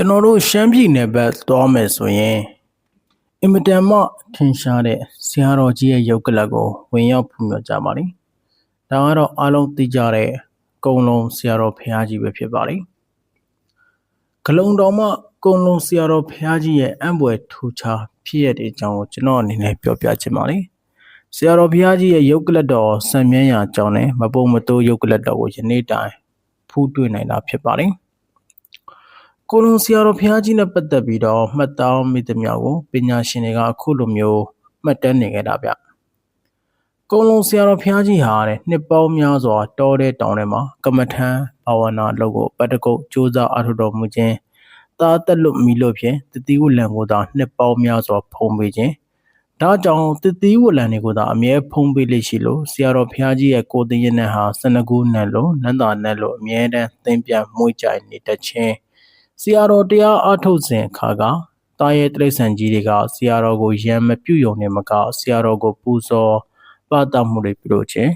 ကျွန်တော်တို့ရှမ်းပြည်နယ်ဘက်သွားမယ်ဆိုရင်အင်မတန်မှထင်ရှားတဲ့ဆရာတော်ကြီးရဲ့ရုပ်ကလပ်ကိုဝင်ရောက်ဖူးမြော်ကြပါလိမ့်။ဒါကတော့အားလုံးသိကြတဲ့ကုံလုံးဆရာတော်ဘုရားကြီးပဲဖြစ်ပါလိမ့်။ဂလုံတော်မှကုံလုံးဆရာတော်ဘုရားကြီးရဲ့အံ့ဘွယ်ထူခြားဖြစ်ရတဲ့အကြောင်းကိုကျွန်တော်အနေနဲ့ပြောပြချင်ပါလိမ့်။ဆရာတော်ဘုရားကြီးရဲ့ရုပ်ကလပ်တော်ဆံမြန်းရာအကြောင်းနဲ့မပုံမတိုးရုပ်ကလပ်တော်ကိုယနေ့တိုင်ဖူးတွေ့နိုင်တာဖြစ်ပါလိမ့်။ ကိုလွန်ဆရာတော်ဘုရားကြီးနဲ့ပတ်သက်ပြီးတော့မှတ်သားမိသမျှကိုပညာရှင်တွေကအခုလိုမျိုးမှတ်တမ်းနေခဲ့တာဗျ။ကိုလွန်ဆရာတော်ဘုရားကြီးဟာတဲ့နှစ်ပေါင်းများစွာတောတဲ့တောင်ထဲမှာကမ္မထံဘာဝနာလုပ်ကိုပတ္တကုတ်စူးစမ်းအားထုတ်တော်မူခြင်းသာတက်လွတ်မိလို့ဖြင့်တတိဝလံကိုသာနှစ်ပေါင်းများစွာဖုံးပေးခြင်းဒါကြောင့်တတိဝလံတွေကိုသာအမြဲဖုံးပေးလိမ့်ရှိလို့ဆရာတော်ဘုရားကြီးရဲ့ကိုသိရင်နဲ့ဟာစနကူးနဲ့လို့နန္တာနဲ့လို့အမြဲတမ်းသင်ပြန်မှုကြိုင်နေတတ်ခြင်း ဆရာတော်တရားအားထုတ်စဉ်အခါကတာရဲ့တိရစ္ဆာန်ကြီးတွေကဆရာတော်ကိုရံမပြုတ်ယုံနေမကဆရာတော်ကိုပူဇော်ပတမှုတွေပြုလုပ်ခြင်း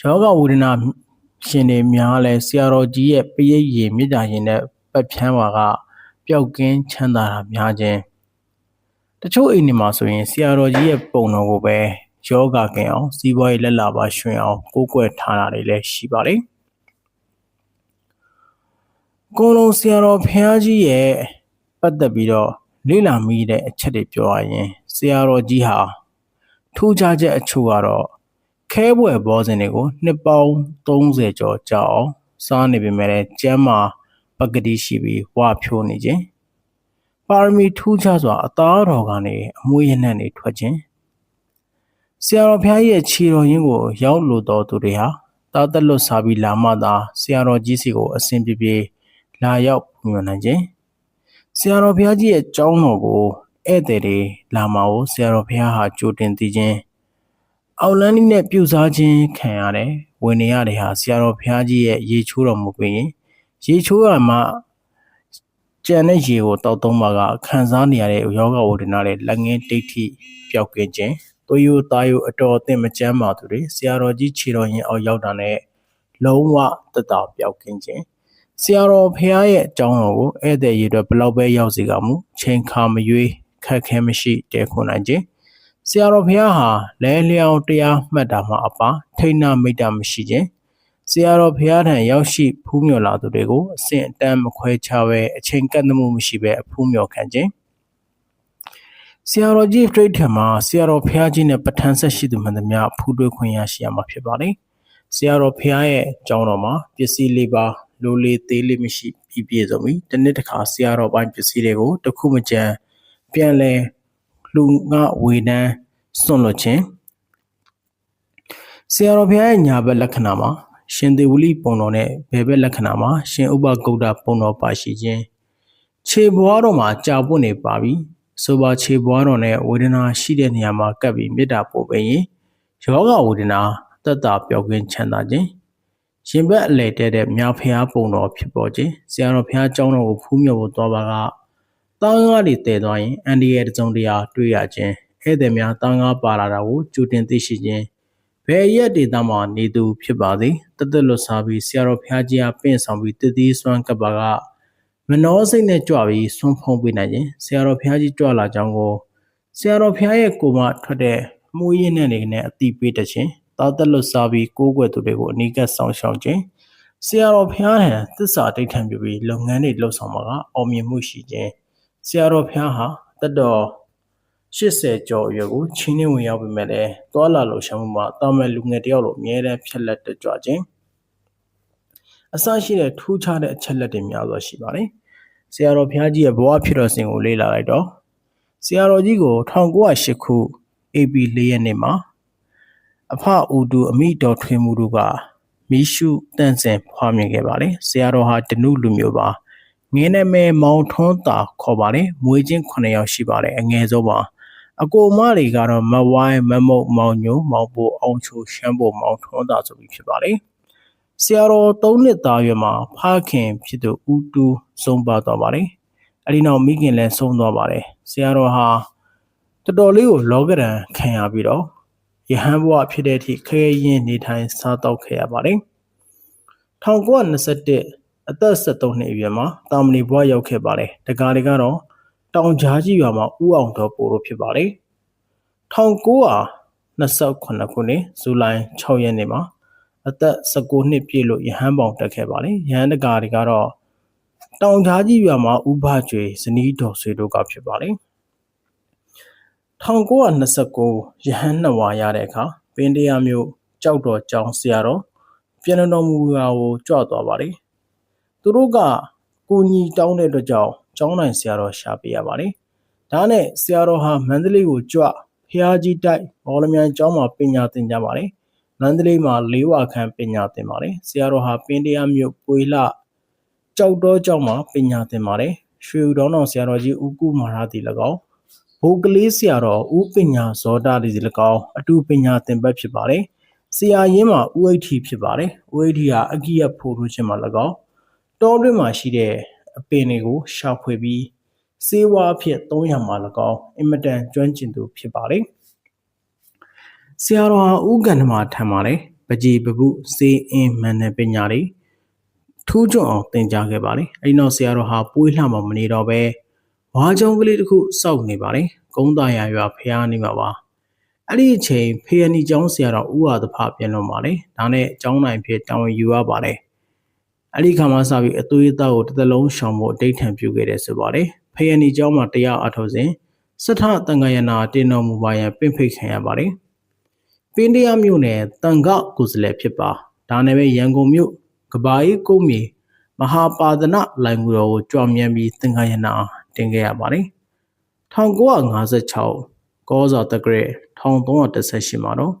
ယောဂဝေဒနာရှင်တွေများလဲဆရာတော်ကြီးရဲ့ပရိတ်ရည်မြစ်တာရင်နဲ့ပတ်ဖြန်းပါကပျောက်ကင်းချမ်းသာတာများခြင်းတချို့အိမ်တွေမှာဆိုရင်ဆရာတော်ကြီးရဲ့ပုံတော်ကိုပဲယောဂကင်အောင်စီးပွားရေးလက်လာပါရွှင်အောင်ကိုးကွယ်ထားတာတွေလည်းရှိပါလိမ့် ကိုလုံးဆရာတော်ဘုရားကြီးရဲ့ပတ်သက်ပြီးတော့လေ့လာမိတဲ့အချက်တွေပြောရရင်ဆရာတော်ကြီးဟာထူးခြားချက်အချို့ကတော့ခဲဘွယ်ဘောဇင်တွေကိုနှစ်ပေါင်း30ကျော်ကြာအောင်စားနေပေမဲ့လည်းကျမ်းမာပကတိရှိပြီးဝါဖြိုးနေခြင်းပါရမီထူးခြားစွာအသားတော်ကနေအမွေးရနံ့တွေထွက်ခြင်းဆရာတော်ဘုရားရဲ့ခြေတော်ရင်းကို ရောက်လို့တော်သူတွေဟာတာသက်လွတ်စားပြီးလာမှသာဆရာတော်ကြီးစီကိုအစဉ်ပြေပြေ လာရောက်ပူဇော်နိုင်ခြင်းဆရာတော်ဘုရားကြီးရဲ့ကျောင်းတော်ကိုဧည့်သည်တွေလာမှာကိုဆရာတော်ဘုရားဟာကြိုတင်သိခြင်းအောက်လန်းနဲ့ပြုစားခြင်းခံရတယ်ဝင်နေရတယ်ဟာဆရာတော်ဘုရားကြီးရဲ့ရေချိုးတော်မူပြီးရင်ရေချိုးရမှာကြံတဲ့ရေကိုတောက်သုံးပါကခံစားနေရတဲ့ယောဂဝဒနာတွေလက်ငင်းတိတ်ထိပျောက်ကင်းခြင်းသွေးရိုးသားရိုးအတော်အသင့်မကျမ်းပါသူတွေဆရာတော်ကြီးခြေတော်ရင်အောက်ရောက်တာနဲ့လုံးဝတက်တာပျောက်ကင်းခြင်း ဆရာတော်ဖះရဲ့အကြောင်းတော်ကိုဧည့်သည်ရေအတွက်ဘလောက်ပဲရောက်စီကမူချိန်ခါမရွေးခက်ခဲမရှိတဲခွန်နိုင်ခြင်းဆရာတော်ဖះဟာလဲလျောင်တရားမှတ်တာမှအပါထိဏမိတ်တာမရှိခြင်းဆရာတော်ဖះထံရောက်ရှိဖူးမြော်လာသူတွေကိုအစဉ်အတန်းမခွဲခြားပဲအချိန်ကန့်သမှုမရှိပဲအဖူးမြော်ခံခြင်းဆရာတော်ကြီးဖရိတ်ထံမှာဆရာတော်ဖះကြီးနဲ့ပဋ္ဌာန်းဆက်ရှိသူမှန်သမျှဖူးတွေ့ခွင့်ရရှိရမှာဖြစ်ပါတယ်ဆရာတော်ဖះရဲ့အကြောင်းတော်မှာပစ္စည်းလေးပါ လိုလေသေးလေးမရှိပြီးပြည့်စုံပြီတနေ့တစ်ခါဆရာတော်ပိုင်းပစ္စည်းတွေကိုတခုမကြံပြန်လဲလူငါဝေဒန်းစွန့်လွတ်ခြင်းဆရာတော်ဘုရားရဲ့ညာဘက်လက္ခဏာမှာရှင်သေဝလိပုံတော်နဲ့ဘယ်ဘက်လက္ခဏာမှာရှင်ဥပဂုတ်တပုံတော်ပါရှိခြင်းခြေဘွားတော်မှာကြာပွင့်နေပါပြီဆိုပါခြေဘွားတော်နဲ့ဝေဒနာရှိတဲ့နေရာမှာကပ်ပြီးမေတ္တာပို့ပေးရင်ယောဂဝေဒနာသက်တာပျောက်ကင်းချမ်းသာခြင်း ရင်ဘတ်အလဲတဲတဲ့မြောက်ဖျားပုံတော်ဖြစ်ပေါ်ခြင်းဆရာတော်ဖျားကျောင်းတော်ကိုဖူးမြော်ဖို့သွားပါကတောင်းကားတွေတည်သွားရင်အန်ဒီရဲ့တစုံတရာတွေ့ရခြင်းဧည့်သည်များတောင်းကားပါလာတာကိုကြိုတင်သိရှိခြင်းဘယ်ရက်ဒေသမှာနေသူဖြစ်ပါသည်တသက်လွတ်စားပြီးဆရာတော်ဖျားကြီးအားပင့်ဆောင်ပြီးတည်တည်စွမ်းကပ်ပါကမနောစိတ်နဲ့ကြွပြီးဆွန့်ဖုံးပေးနိုင်ခြင်းဆရာတော်ဖျားကြီးကြွလာကြောင်းကိုဆရာတော်ဖျားရဲ့ကိုယ်မှထွက်တဲ့မှုရင်းနဲ့နေနဲ့အတိပေးတခြင်း သားသက်လွတ်စားပြီးကိုးကွယ်သူတွေကိုအနီးကပ်ဆောင်ရှောက်ခြင်းဆရာတော်ဖျားဟန်သစ္စာတိဋ္ဌံပြုပြီးလုပ်ငန်းတွေလှုပ်ဆောင်မှာကအောင်မြင်မှုရှိခြင်းဆရာတော်ဖျားဟာတတော်80ကျော်အရွယ်ကိုချင်းနှင်းဝင်ရောက်ပြီးမဲ့လည်းသွာလာလှုပ်ရှားမှုမှာတာမန်လူငယ်တယောက်လိုအမြဲတမ်းဖြက်လက်တက်ကြွခြင်းအစရှိတဲ့ထူးခြားတဲ့အချက်လက်တွေများစွာရှိပါတယ်ဆရာတော်ဘုရားကြီးရဲ့ဘဝဖြစ်တော်စဉ်ကိုလေ့လာလိုက်တော့ဆရာတော်ကြီးကို1908ခု AP ၄ရက်နေ့မှာ အဖအူတူအမိတော်ထွေမှုတို့ကမိရှုတန့်စင်ဖွားမြင်ခဲ့ပါတယ်ဆရာတော်ဟာဒနုလူမျိုးပါငင်းနာမည်မောင်ထွန်းတာခေါ်ပါတယ်မွေးချင်း9ယောက်ရှိပါတယ်အငယ်ဆုံးပါအကိုမတွေကတော့မဝိုင်းမမုတ်မောင်ညိုမောင်ပိုအောင်ချိုရှမ်းပိုမောင်ထွန်းတာဆိုပြီးဖြစ်ပါတယ်ဆရာတော်၃နှစ်သားရွယ်မှာဖခင်ဖြစ်သူဦးတူဆုံးပါသွားပါတယ်အဲဒီနောက်မိခင်လည်းဆုံးသွားပါတယ်ဆရာတော်ဟာတော်တော်လေးကိုလောကရန်ခံရပြီးတော့ ယဟန်ဘဝဖြစ်တဲ့အထိခဲရင်နေထိုင်စားတော့ခဲ့ရပါတယ်1921အသက်73နှစ်အရွယ်မှာတာမဏေဘွားရောက်ခဲ့ပါတယ်တကားတွေကတော့တောင်ကြားကြီးရွာမှာဥအောင်တော်ပို့လို့ဖြစ်ပါတယ်1928ခုနှစ်ဇူလိုင်6ရက်နေ့မှာအသက်19နှစ်ပြည့်လို့ရဟန်းပေါင်တက်ခဲ့ပါတယ်ရဟန်းတကာတွေကတော့တောင်ကြားကြီးရွာမှာဥပကျွေဇနီးတော်ဆွေတို့ကဖြစ်ပါတယ် 1929ရဟန်းနှစ်ဝါရတဲ့အခါပင်တရားမျိုးကြောက်တော်ကျောင်းဆရာတော်ပြန်တော်မူရာကိုကြွသွားပါတယ်သူတို့ကကိုညီတောင်းတဲ့အတွက်ကြောင့်ကျောင်းနိုင်ဆရာတော်ရှာပေးရပါတယ်ဒါနဲ့ဆရာတော်ဟာမန္တလေးကိုကြွဖျားကြီးတိုက်ဘောလမြိုင်ကျောင်းမှာပညာသင်ကြပါတယ်မန္တလေးမှာလေးဝါခန့်ပညာသင်ပါတယ်ဆရာတော်ဟာပင်တရားမျိုးပွေလကြောက်တော်ကျောင်းမှာပညာသင်ပါတယ်ရွှေဦးတော်တော်ဆရာတော်ကြီးဦးကုမာရတီ၎င်း ဘိုးကလေးဆရာတော်ဦးပညာဇောတာတီ၎င်းအတူပညာသင်ဘက်ဖြစ်ပါတယ်ဆရာရင်းမှာဦးအိဋ္ဌိဖြစ်ပါတယ်ဦးအိဋ္ဌိဟာအကိယဖို့လို့ခြင်းမှာ၎င်းတောတွင်းမှာရှိတဲ့အပင်တွေကိုရှာဖွေပြီးစေဝါအဖြစ်300မှာ၎င်းအင်မတန်ကျွမ်းကျင်သူဖြစ်ပါတယ်ဆရာတော်ဟာဥက္ကဏ္ဍမှာထမ်းပါတယ်ပကြီးပပုစေအင်းမန်နယ်ပညာတွေထူးချွန်အောင်သင်ကြားခဲ့ပါတယ်အဲဒီနောက်ဆရာတော်ဟာပွေးလှမှာမနေတော့ပဲ ဝါကြောင်ကလေးတစ်ခုစောက်နေပါတယ်ကုန်းသားရရွာဖျားနေမှာပါအဲ့ဒီအချိန်ဖေယနီကျောင်းဆရာတော်ဦးဝါသဖပြန်လို့ပါတယ်ဒါနဲ့ကျောင်းနိုင်ဖြစ်တောင်းယူရပါတယ်အဲ့ဒီခါမှစပြီးအသွေးအသားကိုတစ်သလုံးရှောင်ဖို့အဋိဌံပြုခဲ့တယ်ဆိုပါတယ်ဖေယနီကျောင်းမှာတရားအထုတ်စဉ်စထတန်ခယနာတင်တော်မူပါရန်ပင့်ဖိတ်ခံရပါတယ်ပင်းတရားမြို့နယ်တန်ခကိုယ်စလဲဖြစ်ပါဒါနဲ့ပဲရန်ကုန်မြို့ကဘာအေးကုန်းမြေမဟာပါဒနာလိုင်မူတော်ကိုကြွမြန်ပြီးသင်္ခါယနာ တင်ခဲ့ရပါတယ်1956ကောဇာတက္ကရာ1318မှာတော့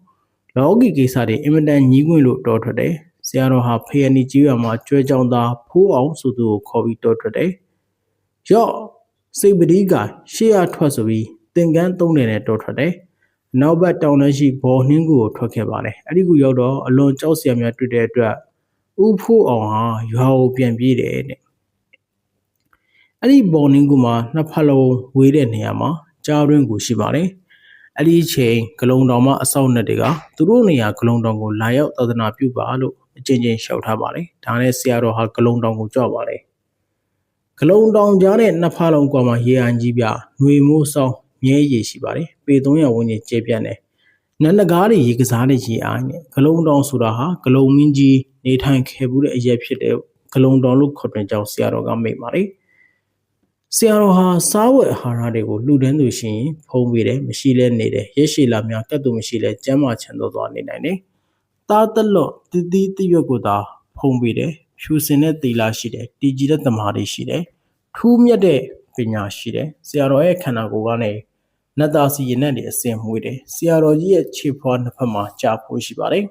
လောကီကိစ္စတွေအင်မတန်ညီးကွင်းလို့တော်ထွက်တယ်ဆရာတော်ဟာဖေယနီကြီးရွာမှာကျွဲကြောင်သားဖိုးအောင်ဆိုသူကိုခေါ်ပြီးတော်ထွက်တယ်ရော့စိတ်ပတိကရှေ့ရထွက်ဆိုပြီးသင်္ကန်းသုံးတယ်နဲ့တော်ထွက်တယ်နောက်ဘက်တောင်တန်းရှိဘော်နှင်းကူကိုထွက်ခဲ့ပါတယ်အဲ့ဒီကူရောက်တော့အလွန်ကြောက်စရာများတွေ့တဲ့အတွက်ဥဖို့အောင်ဟာရွာကိုပြန်ပြေးတယ်တဲ့ အဲ့ဒီဘော်နှင်းကူမှာနှစ်ဖက်လုံးဝေးတဲ့နေရာမှာကြားတွင်းကူရှိပါတယ်အဲ့ဒီချိန်ဂလုံတော်မှအဆောက်အဦတွေကသူတို့နေရာဂလုံတော်ကိုလာရောက်သာသနာပြုပါလို့အချင်းချင်းလျှောက်ထားပါတယ်ဒါနဲ့ဆရာတော်ဟာဂလုံတော်ကိုကြွပါတယ်ဂလုံတောင်ကြားတဲ့နှစ်ဖက်လုံးကွာမှာရေအန်ကြီးပြຫນွေမိုးဆောင်မြဲရည်ရှိပါတယ်ပေ300ဝန်းကျင်ကျေပြန့်တယ်နန္ဒကားတွေရေကစားတဲ့ရေအားနဲ့ဂလုံတောင်ဆိုတာဟာဂလုံမင်းကြီးနေထိုင်ခဲ့မှုတဲ့အရက်ဖြစ်တဲ့ဂလုံတောင်လို့ခေါ်တဲ့ကြောင့်ဆရာတော်ကမိတ်ပါတယ် ဆရာတော်ဟာစားဝတ်အာဟာရတွေကိုလှူဒန်းသူရှိရင်ဖုံးပေးတယ်မရှိလဲနေတယ်ရက်ရှိလာများကတ်သူမရှိလဲကျမ်းမာချမ်းသာသွားနေနိုင်တယ်သားတလော့တတိတရွက်ကိုသာဖုံးပေးတယ်ဖြူစင်တဲ့သီလရှိတယ်တည်ကြည်တဲ့တမာတွေရှိတယ်ထူးမြတ်တဲ့ပညာရှိတယ်ဆရာတော်ရဲ့ခန္ဓာကိုယ်ကနေနတ်သားစီရင်နဲ့တွေအစင်မွေးတယ်ဆရာတော်ကြီးရဲ့ခြေဖွားနှစ်ဖက်မှာကြာဖို့ရှိပါတယ်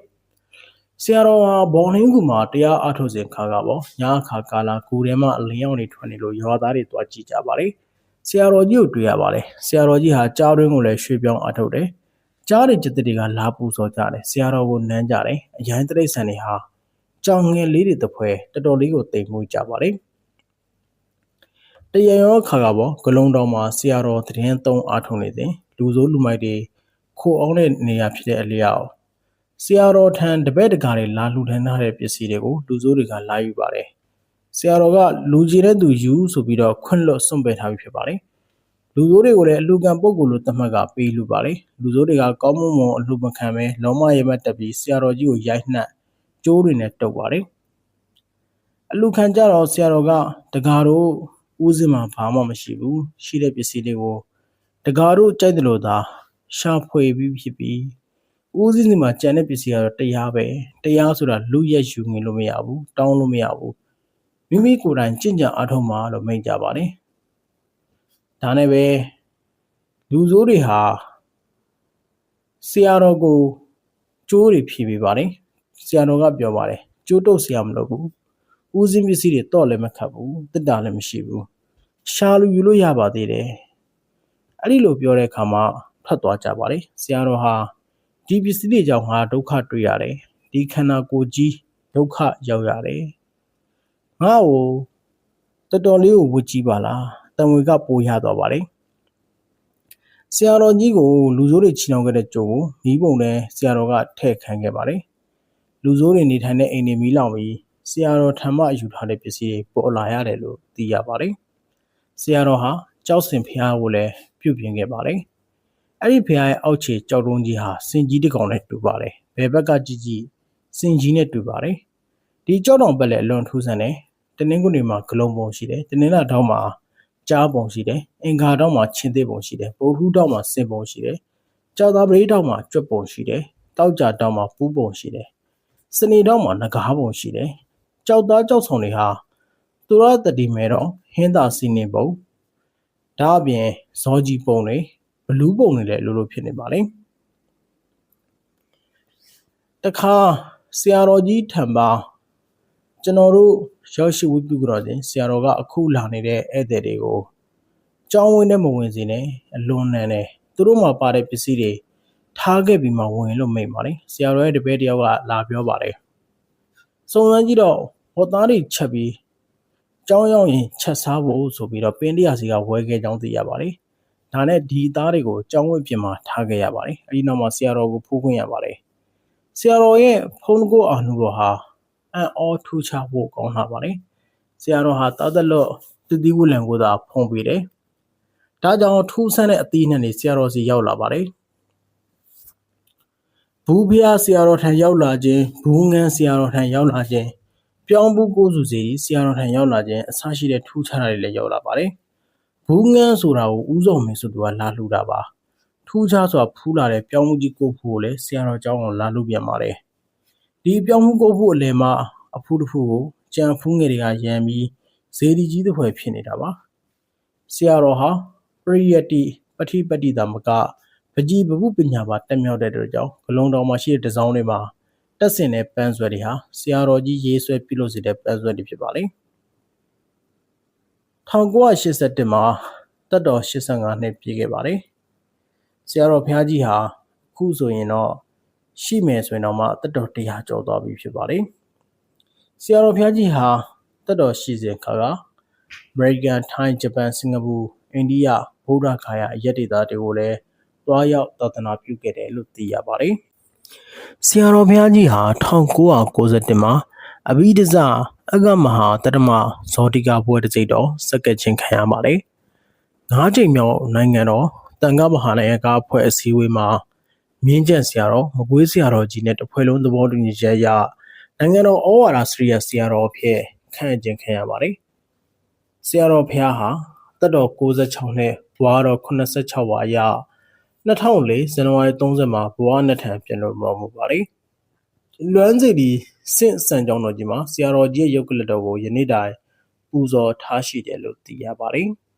ဆရာတော်ဟာဘောင်းနှင်းကူမှာတရားအားထုတ်စဉ်ခါကပေါ့ညအခါကာလကူထဲမှာအလင်းရောက်နေထွက်နေလို့ရွာသားတွေတွားကြည့်ကြပါတယ်ဆရာတော်ကြီးကိုတွေ့ရပါတယ်ဆရာတော်ကြီးဟာကြားတွင်းကိုလည်းရွှေ့ပြောင်းအားထုတ်တယ်ကြားတွေจิตတွေကလာပူစော်ကြတယ်ဆရာတော်ကိုနမ်းကြတယ်အရင်တိရစ္ဆာန်တွေဟာကြောင်ငယ်လေးတွေတပွဲတော်တော်လေးကိုတိမ်မွေးကြပါတယ်တရရောခါကပေါ့ဂလုံးတော်မှာဆရာတော်တည်င်းသုံးအားထုတ်နေစဉ်လူစိုးလူမိုက်တွေခိုအောင်တဲ့နေရာဖြစ်တဲ့အလျောက် ဆရာတော်ထံတပည့်တကာတွေလာလှူဒန်းထားတဲ့ပစ္စည်းတွေကိုလူစိုးတွေကလာယူပါတယ်ဆရာတော်ကလူကြီးတဲ့သူယူဆိုပြီးတော့ခွန့်လွတ်စွန့်ပယ်ထားပြီးဖြစ်ပါတယ်လူစိုးတွေကိုလည်းအလူကံပုံကိုလိုသတ်မှတ်ကပေးလူပါတယ်လူစိုးတွေကကောင်းမွန်မွန်အလူမခံပဲလောမရဲမတ်တက်ပြီးဆရာတော်ကြီးကိုရိုက်နှက်ကျိုးတွေနဲ့တုပ်ပါတယ်အလူခံကြတော့ဆရာတော်ကတကားတို့ဦးစင်မှာဘာမှမရှိဘူးရှိတဲ့ပစ္စည်းတွေကိုတကားတို့ကြိုက်တယ်လို့သာရှာဖွေပြီးဖြစ်ပြီး ဦးစင်းစီမှာကြံတဲ့ပစ္စည်းကတော့တရားပဲတရားဆိုတာလူရက်ယူငင်လို့မရဘူးတောင်းလို့မရဘူးမိမိကိုယ်တိုင်ကြင်ကြံအားထုတ်မှာလို့မိန့်ကြပါတယ်ဒါနဲ့ပဲလူဆိုးတွေဟာဆရာတော်ကိုကျိုးတွေဖြေပေးပါတယ်ဆရာတော်ကပြောပါတယ်ကျိုးတုတ်ဆရာမလို့ဘူးဦးစင်းပစ္စည်းတွေတော့လည်းမခတ်ဘူးတက်တာလည်းမရှိဘူးရှာလူယူလို့ရပါသေးတယ်အဲ့ဒီလိုပြောတဲ့အခါမှာဖတ်သွားကြပါတယ်ဆရာတော်ဟာ ဒီပစ္စည်းတွေကြောင့်ငါဒုက္ခတွေ့ရတယ်ဒီခန္ဓာကိုယ်ကြီးဒုက္ခရောက်ရတယ်ငါ့ကိုတော်တော်လေးကိုဝှကြည့်ပါလားတံဝေကပိုးရသွားပါတယ်ဆရာတော်ကြီးကိုလူဆိုးတွေချီနှောင်ခဲ့တဲ့ကြိုးကိုမိဘုံနဲ့ဆရာတော်ကထည့်ခံခဲ့ပါတယ်လူဆိုးတွေနေထိုင်တဲ့အိမ်တွေမီးလောင်ပြီးဆရာတော်ထံမှယူထားတဲ့ပစ္စည်းတွေပေါ်လာရတယ်လို့သိရပါတယ်ဆရာတော်ဟာကြောက်စင်ဖျားကိုလည်းပြုပြင်ခဲ့ပါတယ် အဲ့ဒီဖျားရဲ့အောက်ခြေကြောက်တုံးကြီးဟာစင်ကြီးတစ်ကောင်နဲ့တူပါတယ်ဘယ်ဘက်ကကြည့်ကြည့်စင်ကြီးနဲ့တူပါတယ်ဒီကြောက်တောင်ဘက်လည်းအလွန်ထူးဆန်းတယ်တနင်္ဂနွေမှာဂလုံးပုံရှိတယ်တနင်္လာတောင်မှာကြားပုံရှိတယ်အင်္ဂါတောင်မှာချင်းသေးပုံရှိတယ်ဗုဒ္ဓဟူးတောင်မှာစင်ပုံရှိတယ်ကြောက်သားပရိတောင်မှာကြွက်ပုံရှိတယ်တောက်ကြတောင်မှာပူးပုံရှိတယ်စနေတောင်မှာငကားပုံရှိတယ်ကြောက်သားကြောက်ဆောင်တွေဟာသူရတတိမဲတော့ဟင်းသာစီနေပုံဒါအပြင်ဇောကြီးပုံတွေ ဘလူးပုံတွေလည်းလိုလိုဖြစ်နေပါလေတခါဆရာတော်ကြီးထံပါကျွန်တော်တို့ရောက်ရှိဝိပုကတော်စဉ်ဆရာတော်ကအခုလာနေတဲ့ဧည့်သည်တွေကိုကြောင်းဝင်းနဲ့မဝင်စေနဲ့အလွန်နန်းတယ်သူတို့မှာပါတဲ့ပစ္စည်းတွေထားခဲ့ပြီးမှဝင်လို့မိတ်ပါလေဆရာတော်ရဲ့တပည့်တယောက်ကလာပြောပါတယ်စုံစမ်းကြည့်တော့ဟောသားတွေချက်ပြီးကြောင်းရောက်ရင်ချက်စားဖို့ဆိုပြီးတော့ပင်းတရာစီကဝဲခဲ့ကြောင်းသိရပါတယ် ဒါနဲ့ဒီသားတွေကိုကြောင်းဝင်းပြင်မှာထားခဲ့ရပါတယ်အဲဒီနောက်မှာဆရာတော်ကိုဖိုးခွင့်ရပါတယ်ဆရာတော်ရဲ့ဖုန်းကိုအာနုဘောဟာအံ့ဩထူးခြားဖို့ကောင်းလာပါတယ်ဆရာတော်ဟာတာသက်လော့တတိဝလံကိုသာဖုံးပေးတယ်ဒါကြောင့်ထူးဆန်းတဲ့အသီးနှံတွေဆရာတော်စီရောက်လာပါတယ်ဘူးဖျားဆရာတော်ထံရောက်လာခြင်းဘူးငန်းဆရာတော်ထံရောက်လာခြင်းပြောင်းဘူးကိုစုစီဆရာတော်ထံရောက်လာခြင်းအဆရှိတဲ့ထူးခြားတာတွေလည်းရောက်လာပါတယ် ဘူးငန်းဆိုတာကိုဥဆောင်မယ်ဆိုသူကလာလှူတာပါထူးခြားစွာဖူးလာတဲ့ပြောင်းမှုကြီးကိုဖို့လည်းဆရာတော်เจ้าအောင်လာလို့ပြန်ပါတယ်ဒီပြောင်းမှုကိုဖို့အလယ်မှာအဖူးတစ်ဖူးကိုကြံဖူးငယ်တွေကရံပြီးဇေဒီကြီးတစ်ဖွဲဖြစ်နေတာပါဆရာတော်ဟာပရိယတ္တိပဋိပတ္တိတာမကပကြီးပပုပညာပါတက်မြောက်တဲ့အတွက်ကြောင့်ဂလုံးတော်မှာရှိတဲ့တစောင်းတွေမှာတက်ဆင်တဲ့ပန်းဆွဲတွေဟာဆရာတော်ကြီးရေးဆွဲပြုလုပ်စေတဲ့ပန်းဆွဲတွေဖြစ်ပါလေ 1981မှာတက်တော်85နှစ်ပြည့်ခဲ့ပါတယ်ဆရာတော်ဘုရားကြီးဟာအခုဆိုရင်တော့ရှိမယ်ဆိုရင်တော့မှတက်တော်100ကျော်သွားပြီဖြစ်ပါတယ်ဆရာတော်ဘုရားကြီးဟာတက်တော်ရှိစဉ်ခါက American, Thai, Japan, Singapore, India ဗုဒ္ဓခါယအရက်ဒေသတွေကိုလည်းတွားရောက်သာသနာပြုခဲ့တယ်လို့သိရပါတယ်။ဆရာတော်ဘုရားကြီးဟာ1991မှာ အဘိဓဇအကမဟာတတမဇောတိကဘွဲတစ်စိတ်တော်စက္ကက်ချင်းခံရပါတယ်။ငါးချိန်မြောက်နိုင်ငံတော်တန်ခါမဟာနိုင်ငံကအဖွဲ့အစည်းအဝေးမှာမြင်းကျက်ဆရာတော်မကွေးဆရာတော်ကြီးနဲ့တဖွဲ့လုံးသဘောတူညီချက်အရနိုင်ငံတော်ဩဝါဒစရိယဆရာတော်အဖြစ်ခန့်အပ်ခြင်းခံရပါတယ်။ဆရာတော်ဘုရားဟာတက်တော်66နှစ်ဘွားတော်86ပါအရ2004ဇန်နဝါရီ30မှာဘွားနှစ်ထံပြန်လို့တော်မူပါတယ်။လွမ်းစီဒီ စင့်စံကြောင်းတော်ကြီးမှာဆရာတော်ကြီးရဲ့ရုပ်ကလတော်ကိုယနေ့တိုင်ပူဇော်ထားရှိတယ်လို့သိရပါတယ်။